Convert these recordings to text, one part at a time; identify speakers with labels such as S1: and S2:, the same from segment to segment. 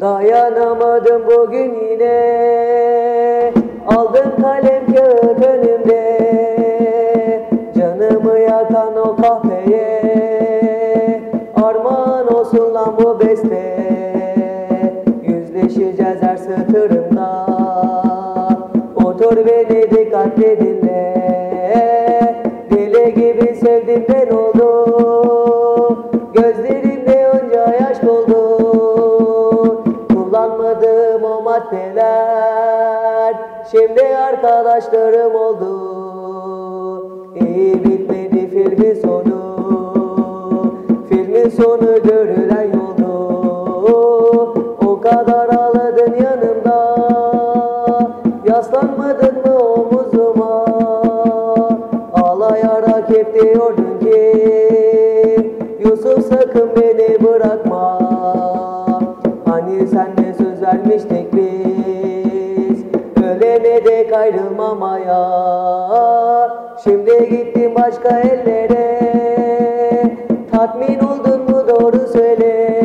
S1: Dayanamadım bugün yine. Aldım kalem kağıt önümde. Canımı yakan o kahveye. Armağan olsun lan bu beste. Yüzleşeceğiz her satırında Otur beni dikkatle dinle Şimdi arkadaşlarım oldu. İyi bitmedi filmin sonu. Filmin sonu görülen yoldu. O kadar ağladın yanımda. Yaslanmadın mı omuzuma? Ağlayarak hep diyordun ki Yusuf sakın beni Ölene dek ayrılmamaya Şimdi gittin başka ellere. Tatmin oldun mu doğru söyle.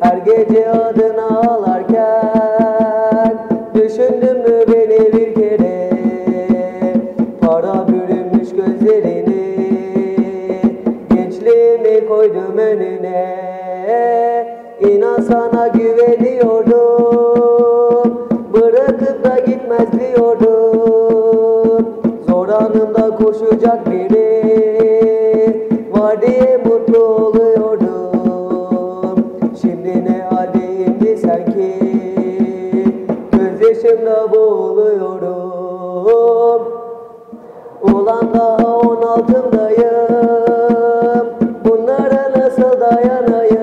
S1: Her gece adını ağlarken Düşündün mü beni bir kere? Para bürünmüş gözlerini Gençliğimi koydum önüne. İnan sana güveniyordum Var diye mutlu oluyordum. Şimdi ne haldeyim ki sanki Gözyaşımla boğuluyorum Ulan daha on altındayım. Bunlara nasıl dayanayım?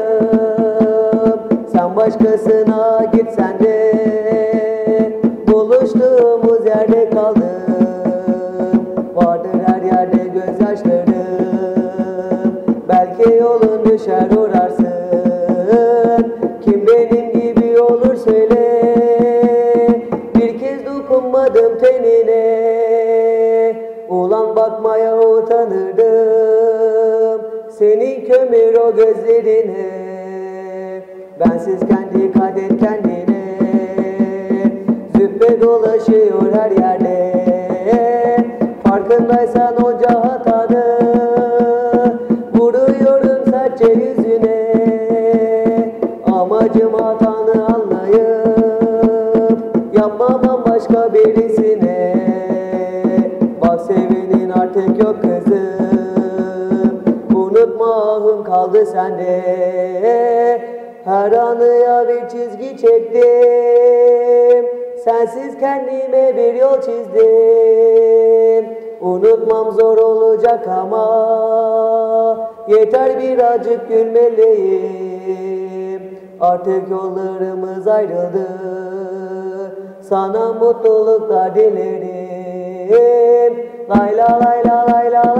S1: Sen başkasına gitsen de düşer uğrarsın. Kim benim gibi olur söyle. Bir kez dokunmadım tenine. Ulan bakmaya utanırdım Senin kömür o gözlerine. Bensiz kendi kadet kendine birisine Bak sevenin artık yok kızım. Unutma kaldı sende. Her anıya bir çizgi çektim. Sensiz kendime bir yol çizdim. Unutmam zor olacak ama Yeter birazcık gülmeliyim. Artık yollarımız ayrıldı Sana mutluluklar dilerim. Lay la lay la